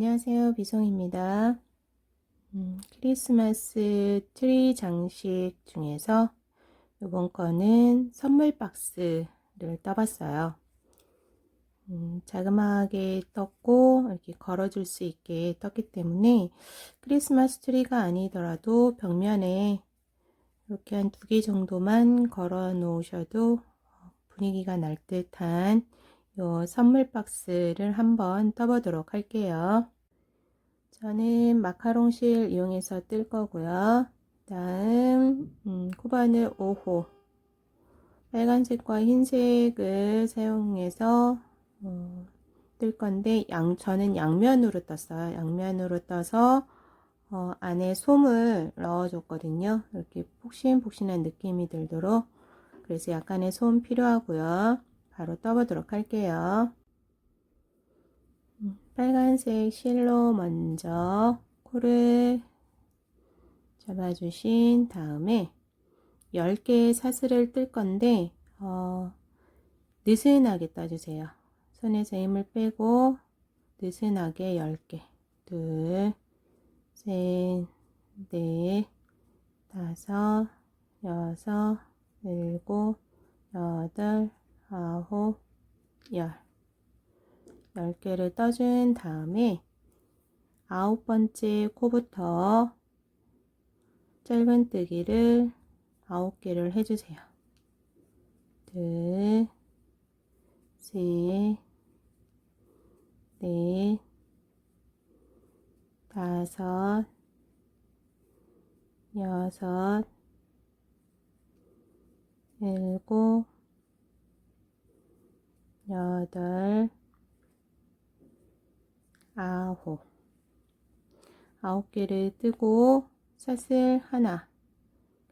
안녕하세요. 비송입니다. 음, 크리스마스 트리 장식 중에서 이번 거는 선물 박스를 떠봤어요. 음, 자그마하게 떴고 이렇게 걸어줄 수 있게 떴기 때문에 크리스마스 트리가 아니더라도 벽면에 이렇게 한 두 개 정도만 걸어 놓으셔도 분위기가 날 듯한 요 선물 박스를 한번 떠보도록 할게요. 저는 마카롱실 이용해서 뜰 거고요. 다음 음, 코바늘 5호 빨간색과 흰색을 사용해서 어, 뜰 건데 양 저는 양면으로 떴어요. 양면으로 떠서 어, 안에 솜을 넣어줬거든요. 이렇게 폭신폭신한 느낌이 들도록 그래서 약간의 솜 필요하고요. 바로 떠보도록 할게요. 음, 빨간색 실로 먼저 코를 잡아주신 다음에 10개의 사슬을 뜰 건데 어, 느슨하게 떠주세요. 손에서 힘을 빼고 느슨하게 10개 둘, 셋, 넷, 다섯, 여섯, 일곱, 여덟, 아홉, 열. 열 개를 떠준 다음에 아홉 번째 코부터 짧은뜨기를 아홉 개를 해주세요. 둘, 셋, 넷, 다섯, 여섯, 일곱, 여덟, 아홉. 아홉 개를 뜨고 사슬 하나,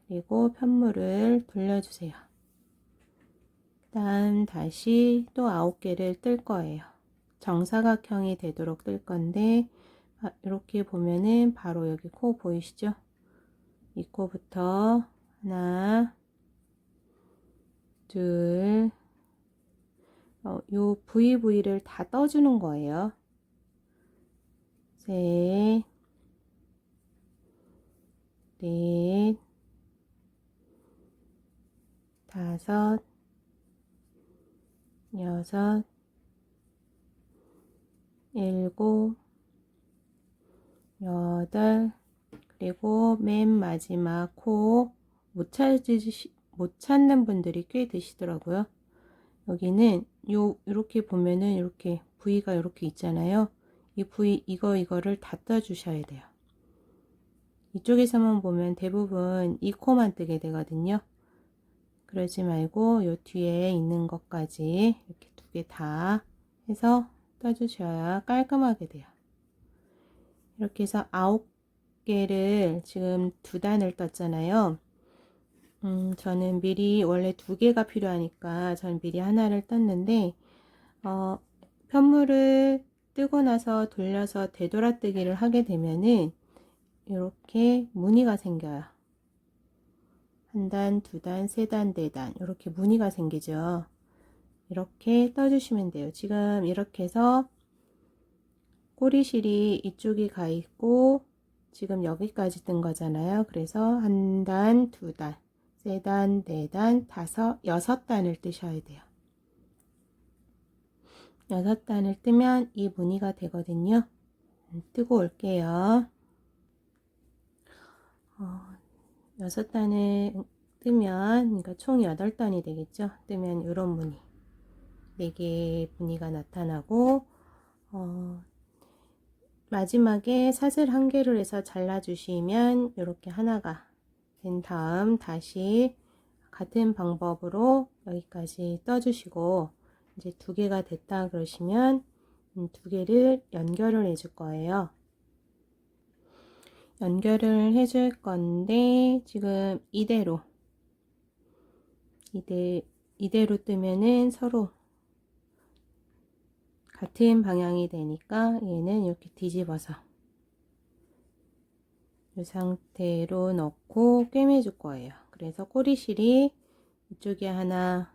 그리고 편물을 돌려주세요. 그 다음 다시 또 아홉 개를 뜰 거예요. 정사각형이 되도록 뜰 건데, 아, 이렇게 보면은 바로 여기 코 보이시죠? 이 코부터 하나, 둘, 어, 요 VV를 다 떠주는 거예요. 셋, 넷, 다섯, 여섯, 일곱, 여덟, 그리고 맨 마지막 코 못 찾으시, 못 찾는 분들이 꽤 되시더라고요. 여기는 요 이렇게 보면은 이렇게 부위가 이렇게 있잖아요. 이 부위 이거 이거를 다 떠주셔야 돼요. 이쪽에서만 보면 대부분 이 코만 뜨게 되거든요. 그러지 말고 요 뒤에 있는 것까지 이렇게 두 개 다 해서 떠주셔야 깔끔하게 돼요. 이렇게 해서 아홉 개를 지금 두 단을 떴잖아요. 음, 저는 미리 원래 두 개가 필요하니까 전 미리 하나를 떴는데 어, 편물을 뜨고 나서 돌려서 되돌아뜨기를 하게 되면은 이렇게 무늬가 생겨요. 한 단, 두 단, 세 단, 네 단 이렇게 무늬가 생기죠. 이렇게 떠주시면 돼요. 지금 이렇게 해서 꼬리실이 이쪽이 가 있고 지금 여기까지 뜬 거잖아요. 그래서 한 단, 두 단, 세 단, 네 단, 다섯, 여섯 단을 뜨셔야 돼요. 여섯 단을 뜨면 이 무늬가 되거든요. 음, 뜨고 올게요. 어, 여섯 단을 뜨면, 그러니까 총 여덟 단이 되겠죠. 뜨면 이런 무늬. 네 개의 무늬가 나타나고, 어, 마지막에 사슬 한 개를 해서 잘라주시면 이렇게 하나가 된 다음 다시 같은 방법으로 여기까지 떠주시고 이제 두 개가 됐다 그러시면 두 개를 연결을 해줄 거예요. 연결을 해줄 건데 지금 이대로 이대, 이대로 뜨면은 서로 같은 방향이 되니까 얘는 이렇게 뒤집어서 이 상태로 넣고 꿰매줄 거예요. 그래서 꼬리실이 이쪽에 하나,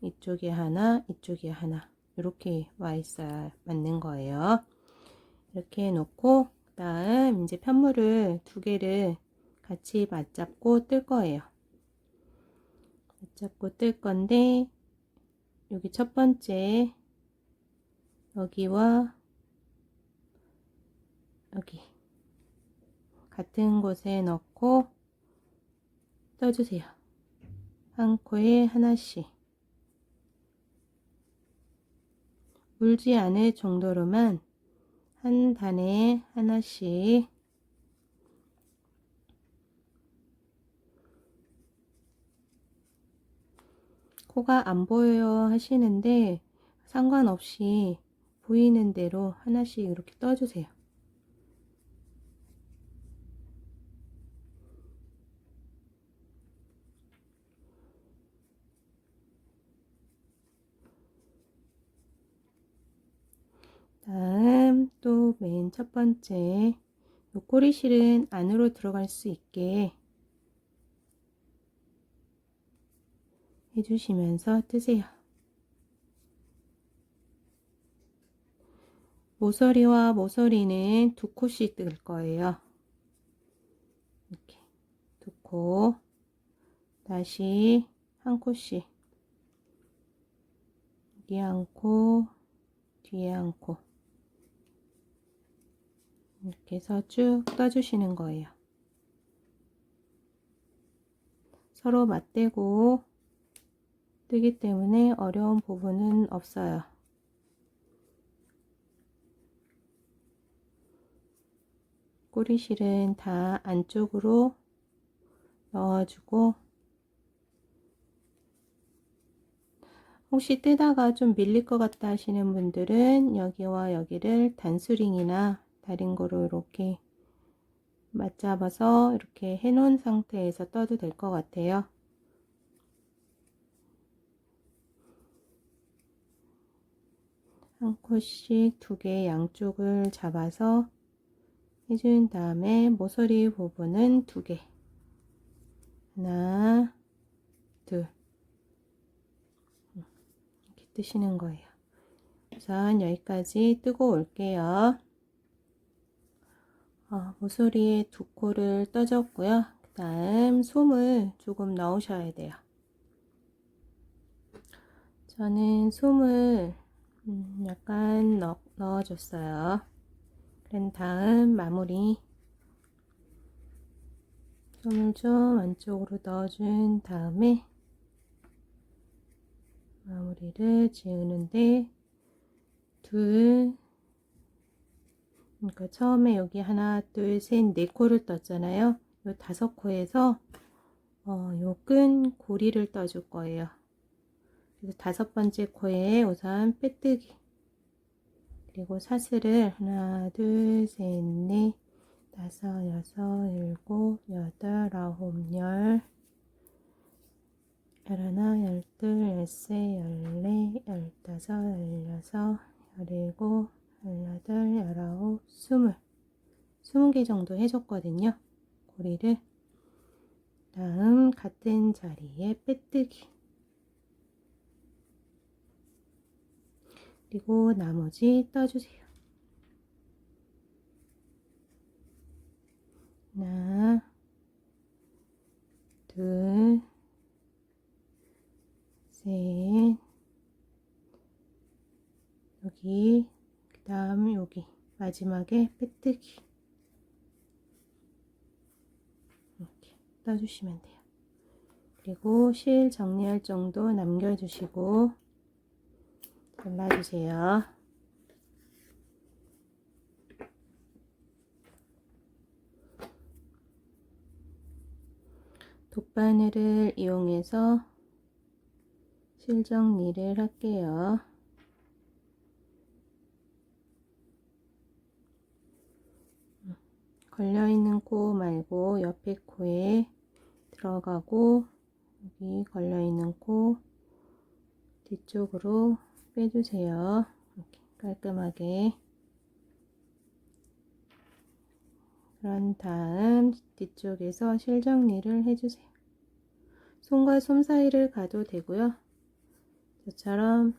이쪽에 하나, 이쪽에 하나 이렇게 와 있어야 맞는 거예요. 이렇게 해놓고 그 다음 이제 편물을 두 개를 같이 맞잡고 뜰 거예요. 맞잡고 뜰 건데 여기 첫 번째 여기와 여기 같은 곳에 넣고 떠주세요. 한 코에 하나씩 울지 않을 정도로만 한 단에 하나씩 코가 안 보여요 하시는데 상관없이 보이는 대로 하나씩 이렇게 떠주세요. 다음 또 맨 첫 번째 요 꼬리실은 안으로 들어갈 수 있게 해주시면서 뜨세요. 모서리와 모서리는 두 코씩 뜰 거예요. 이렇게 두 코, 다시 한 코씩 여기 한 코, 뒤에 한 코. 이렇게 해서 쭉 떠주시는 거예요. 서로 맞대고 뜨기 때문에 어려운 부분은 없어요. 꼬리실은 다 안쪽으로 넣어주고 혹시 뜨다가 좀 밀릴 것 같다 하시는 분들은 여기와 여기를 단수링이나 다른 거로 이렇게 맞잡아서 이렇게 해 놓은 상태에서 떠도 될 것 같아요. 한 코씩 두 개 양쪽을 잡아서 해준 다음에 모서리 부분은 두 개. 하나, 둘. 이렇게 뜨시는 거예요. 우선 여기까지 뜨고 올게요. 어, 모서리에 두 코를 떠줬고요. 그 다음 솜을 조금 넣으셔야 돼요. 저는 솜을 음, 약간 넣, 넣어줬어요. 그런 다음 마무리 솜을 좀 안쪽으로 넣어준 다음에 마무리를 지우는데 둘 그러니까 처음에 여기 하나 둘 셋 네 코를 떴잖아요. 요 다섯 코에서 어, 요 끈 고리를 떠줄 거예요. 그래서 다섯 번째 코에 우선 빼뜨기. 그리고 사슬을 하나 둘 셋 넷 다섯 여섯 일곱 여덟 아홉 열. 열하나 열둘 열세 열네 열다섯 열여섯 열일곱 열여덟 열아홉 스물. 스무 개 정도 해줬거든요. 고리를. 다음 같은 자리에 빼뜨기. 그리고 나머지 떠주세요. 하나, 둘, 셋, 여기, 그 다음 여기, 마지막에 빼뜨기. 이렇게 떠주시면 돼요. 그리고 실 정리할 정도 남겨주시고, 잘라주세요. 돗바늘을 이용해서 실정리를 할게요. 걸려있는 코 말고 옆에 코에 들어가고 여기 걸려있는 코 뒤쪽으로 빼주세요. 이렇게 깔끔하게. 그런 다음 뒤쪽에서 실 정리를 해주세요. 손과 손 사이를 가도 되고요. 저처럼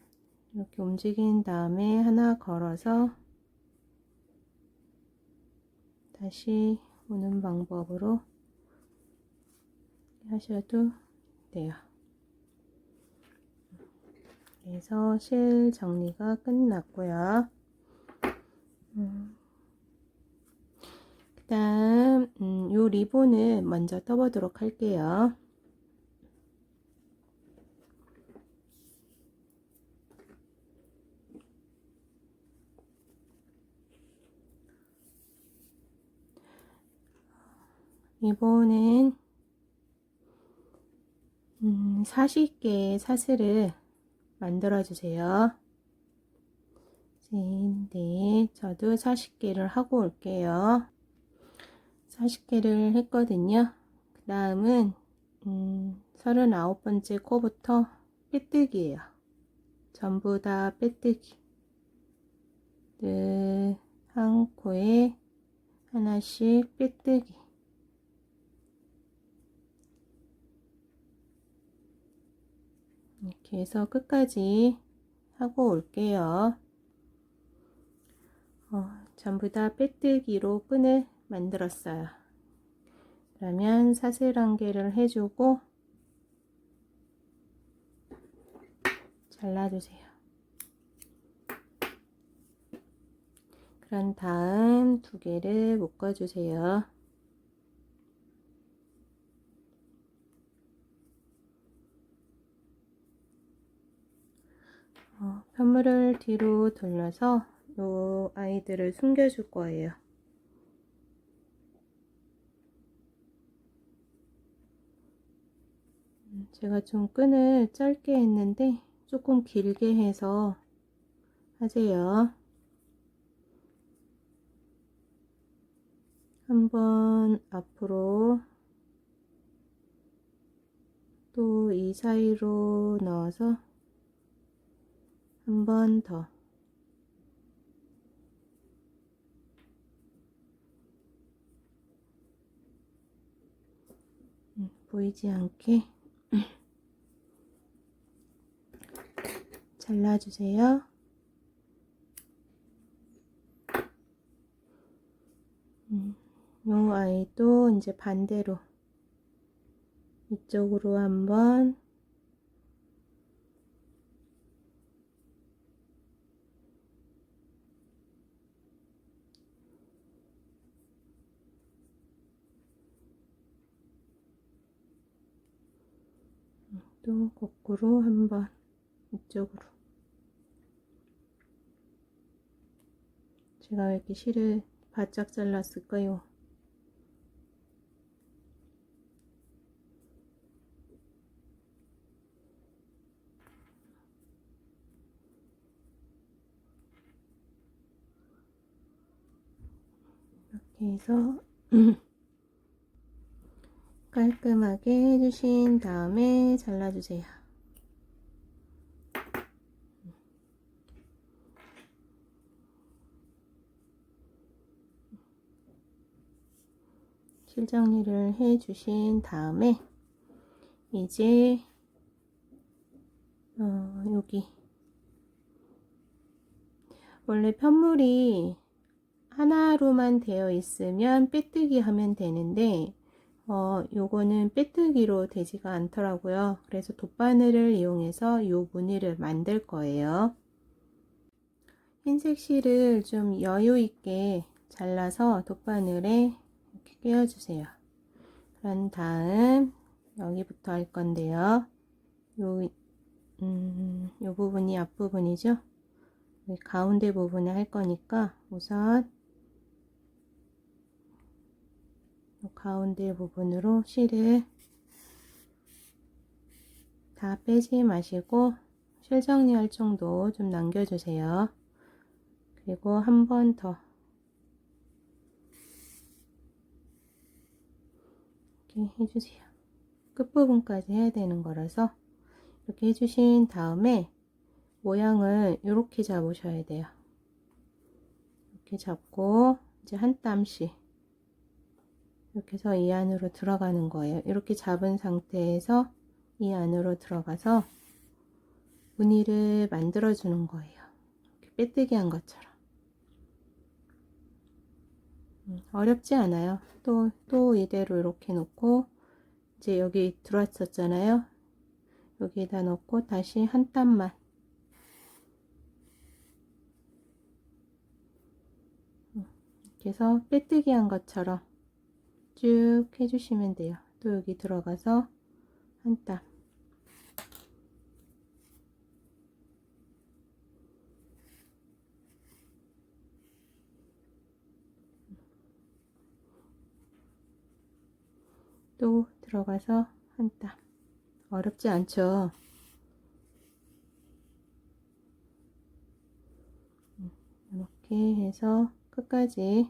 이렇게 움직인 다음에 하나 걸어서 다시 오는 방법으로 하셔도 돼요. 그래서 실 정리가 끝났고요. 음. 그 다음, 음, 요 리본을 먼저 떠보도록 할게요. 리본은 음, 40개의 사슬을 만들어 주세요. 네, 저도 40개를 하고 올게요. 40개를 했거든요. 그 다음은 음, 39번째 코부터 빼뜨기예요. 전부 다 빼뜨기. 늘한 코에 하나씩 빼뜨기. 이렇게 해서 끝까지 하고 올게요. 어, 전부 다 빼뜨기로 끈을 만들었어요. 그러면 사슬 한 개를 해주고 잘라주세요. 그런 다음 두 개를 묶어주세요. 어, 편물을 뒤로 돌려서 요 아이들을 숨겨줄 거예요. 음, 제가 좀 끈을 짧게 했는데 조금 길게 해서 하세요. 한번 앞으로 또 이 사이로 넣어서 한 번 더. 음, 보이지 않게 잘라주세요. 음, 요 아이도 이제 반대로 이쪽으로 한번 또 거꾸로 한번 이쪽으로 제가 왜 이렇게 실을 바짝 잘랐을까요? 이렇게 해서 깔끔하게 해주신 다음에 잘라주세요. 실정리를 해 주신 다음에 이제 어, 여기 원래 편물이 하나로만 되어 있으면 빼뜨기 하면 되는데 어, 요거는 빼뜨기로 되지가 않더라고요. 그래서 돗바늘을 이용해서 요 무늬를 만들 거예요. 흰색 실을 좀 여유 있게 잘라서 돗바늘에 끼워주세요. 그런 다음 여기부터 할 건데요. 요, 음, 요 부분이 앞부분이죠. 가운데 부분을 할 거니까 우선 가운데 부분으로 실을 다 빼지 마시고 실 정리할 정도 좀 남겨주세요. 그리고 한 번 더 이렇게 해주세요. 끝부분까지 해야 되는 거라서 이렇게 해주신 다음에 모양을 이렇게 잡으셔야 돼요. 이렇게 잡고 이제 한 땀씩 이렇게 해서 이 안으로 들어가는 거예요. 이렇게 잡은 상태에서 이 안으로 들어가서 무늬를 만들어 주는 거예요. 이렇게 빼뜨기 한 것처럼. 음, 어렵지 않아요. 또, 또 이대로 이렇게 놓고, 이제 여기 들어왔었잖아요. 여기에다 넣고 다시 한 땀만. 음, 이렇게 해서 빼뜨기 한 것처럼 쭉 해주시면 돼요. 또 여기 들어가서 한 땀. 또 들어가서 한 땀. 어렵지 않죠? 음, 이렇게 해서 끝까지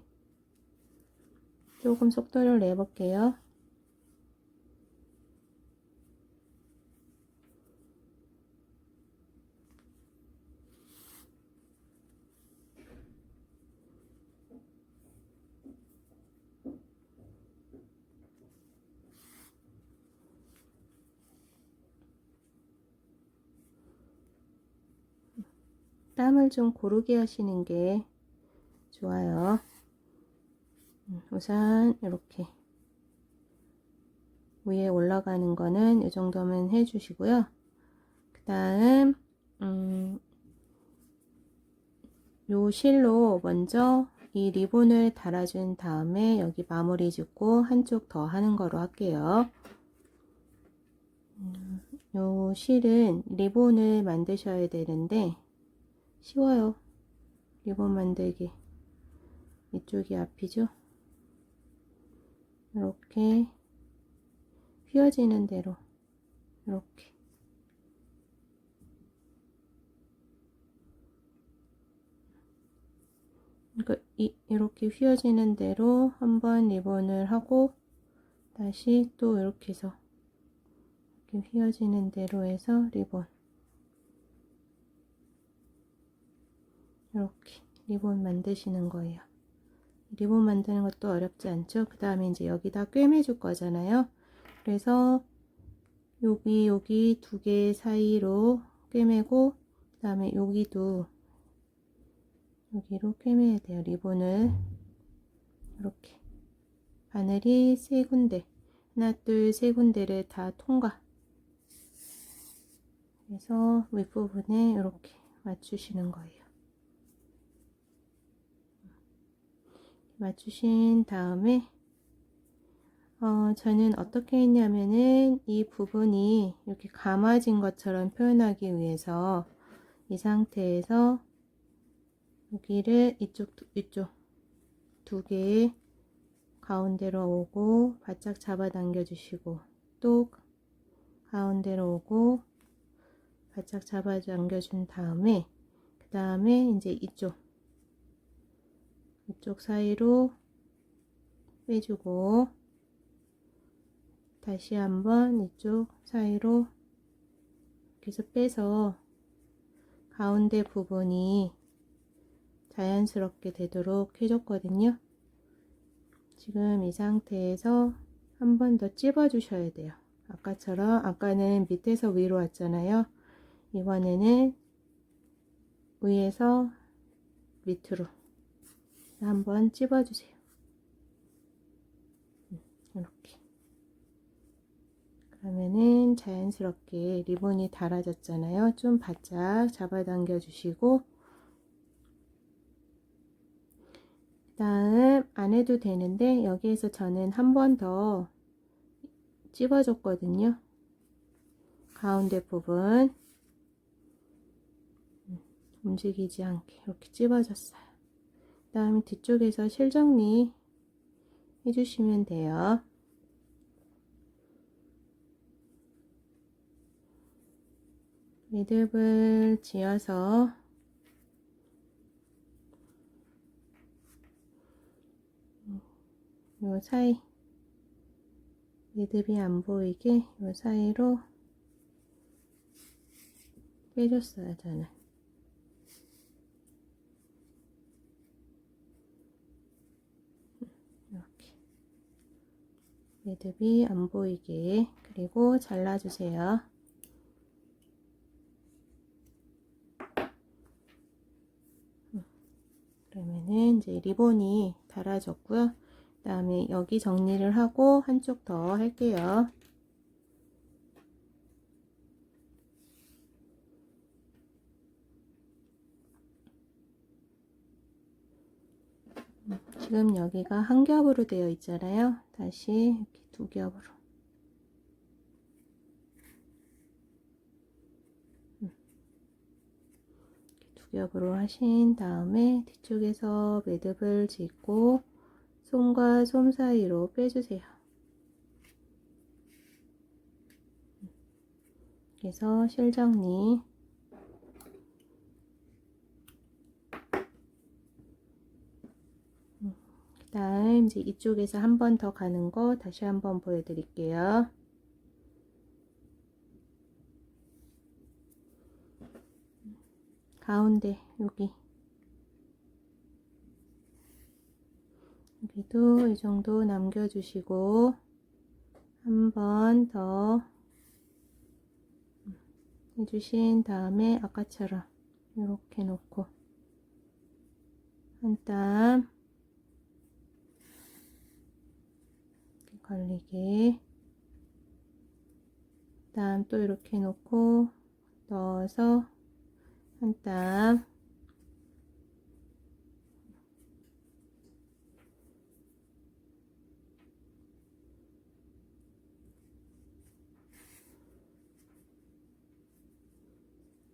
조금 속도를 내볼게요. 땀을 좀 고르게 하시는 게 좋아요. 음, 우선 이렇게 위에 올라가는 거는 이 정도면 해주시고요. 그 다음 음, 요 실로 먼저 이 리본을 달아준 다음에 여기 마무리 짓고 한쪽 더 하는 거로 할게요. 음, 요 실은 리본을 만드셔야 되는데 쉬워요. 리본 만들기. 이쪽이 앞이죠? 이렇게 휘어지는 대로 이렇게 그러니까 이, 이렇게 휘어지는 대로 한번 리본을 하고 다시 또 이렇게 해서 이렇게 휘어지는 대로 해서 리본 이렇게 리본 만드시는 거예요. 리본 만드는 것도 어렵지 않죠? 그 다음에 이제 여기다 꿰매 줄 거잖아요. 그래서 여기 여기 두 개 사이로 꿰매고 그 다음에 여기도 여기로 꿰매야 돼요. 리본을 이렇게 바늘이 세 군데 하나 둘 세 군데를 다 통과 그래서 윗부분에 이렇게 맞추시는 거예요. 맞추신 다음에 어, 저는 어떻게 했냐면은 이 부분이 이렇게 감아진 것처럼 표현하기 위해서 이 상태에서 여기를 이쪽 이쪽 두 개의 가운데로 오고 바짝 잡아당겨 주시고 또 가운데로 오고 바짝 잡아당겨 준 다음에 그 다음에 이제 이쪽 이쪽 사이로 빼주고 다시 한번 이쪽 사이로 해서 빼서 가운데 부분이 자연스럽게 되도록 해줬거든요. 지금 이 상태에서 한 번 더 찝어 주셔야 돼요. 아까처럼 아까는 밑에서 위로 왔잖아요. 이번에는 위에서 밑으로 한번 찝어주세요. 음, 이렇게. 그러면은 자연스럽게 리본이 달아졌잖아요. 좀 바짝 잡아당겨 주시고 그 다음 안 해도 되는데 여기에서 저는 한 번 더 찝어줬거든요. 가운데 부분 음, 움직이지 않게 이렇게 찝어줬어요. 그 다음에 뒤쪽에서 실정리 해주시면 돼요. 매듭을 지어서 요 사이 매듭이 안 보이게 요 사이로 빼줬어요 저는 이렇게 매듭이 안 보이게 그리고 잘라주세요 그러면은 이제 리본이 달아줬고요. 그 다음에 여기 정리를 하고 한쪽 더 할게요. 지금 여기가 한 겹으로 되어 있잖아요. 다시 이렇게 두 겹으로. 음. 두 겹으로 하신 다음에 뒤쪽에서 매듭을 짓고 손과 솜 사이로 빼주세요. 그래서 실정리 그 다음 이제 이쪽에서 한 번 더 가는 거 다시 한번 보여드릴게요. 가운데 여기 여기도 이 정도 남겨주시고 한 번 더 해주신 다음에 아까처럼 이렇게 놓고 한땀 걸리게 다음 또 이렇게 놓고 넣어서 한 땀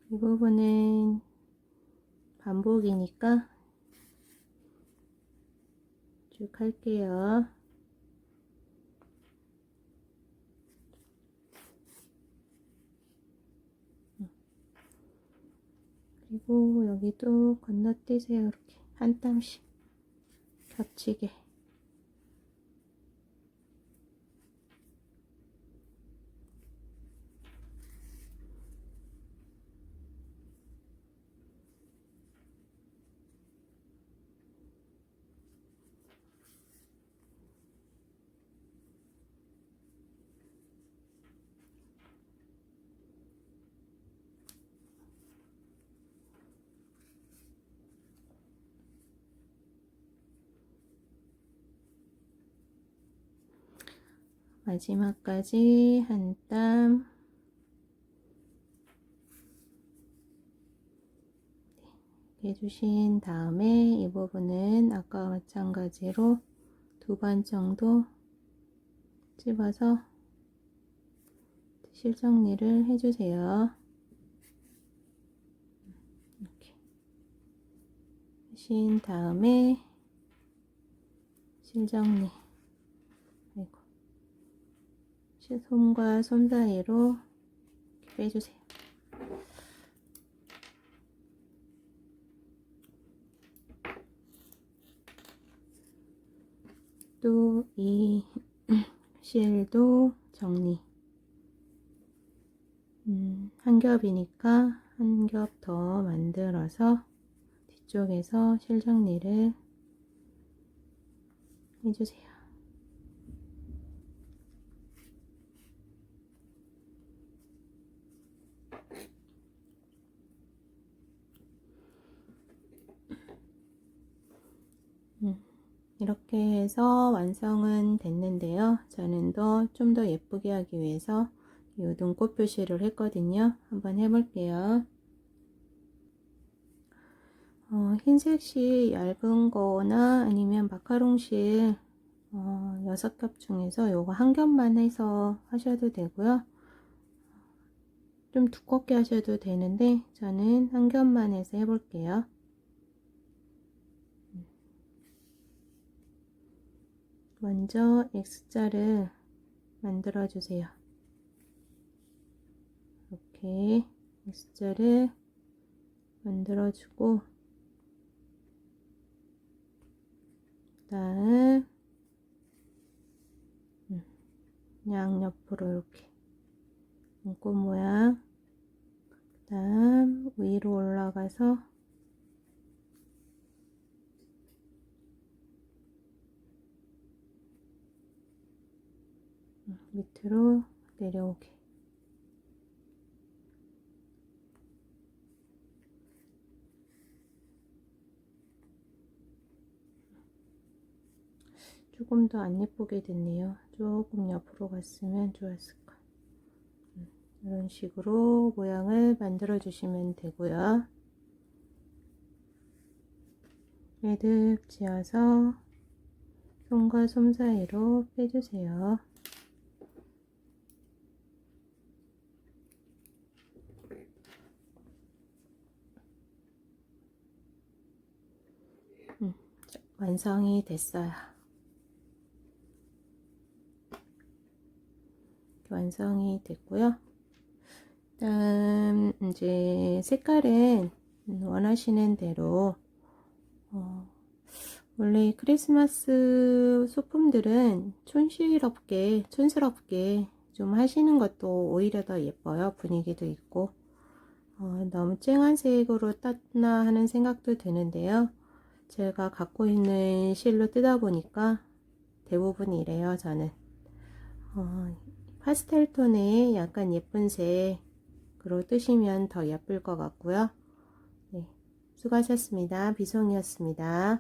이 부분은 반복이니까 쭉 할게요. 그리고 여기 도 건너뛰세요. 이렇게 한 땀씩 겹치게. 마지막까지 한 땀. 해주신 다음에 이 부분은 아까와 마찬가지로 두 번 정도 집어서 실정리를 해주세요. 이렇게. 하신 다음에 실정리 아이고 손과 손 사이로 빼주세요. 또 이 실도 정리. 음, 한 겹이니까 한 겹 더 만들어서 뒤쪽에서 실 정리를 해주세요. 음, 이렇게 해서 완성은 됐는데요. 저는 더 좀 더 예쁘게 하기 위해서 이 눈꽃 표시를 했거든요. 한번 해볼게요. 어, 흰색 실 얇은 거나 아니면 마카롱 실 어, 6겹 중에서 요거 한 겹만 해서 하셔도 되고요. 좀 두껍게 하셔도 되는데 저는 한 겹만 해서 해볼게요. 먼저 X자를 만들어 주세요. 이렇게 X자를 만들어 주고 다음 음, 양옆으로 이렇게 눈꽃 모양 다음 위로 올라가서 밑으로 내려오게. 조금 더 안 예쁘게 됐네요. 조금 옆으로 갔으면 좋았을 까 이런 식으로 모양을 만들어 주시면 되고요. 매듭 지어서 손과 솜 사이로 빼주세요. 음, 자, 완성이 됐어요. 완성이 됐고요. 다음 이제 색깔은 원하시는 대로 어, 원래 크리스마스 소품들은 촌스럽게 촌스럽게 좀 하시는 것도 오히려 더 예뻐요. 분위기도 있고 어, 너무 쨍한 색으로 땄나 하는 생각도 드는데요. 제가 갖고 있는 실로 뜨다 보니까 대부분 이래요. 저는 어, 파스텔 톤의 약간 예쁜 색으로 뜨시면 더 예쁠 것 같고요. 네, 수고하셨습니다. 비송이었습니다.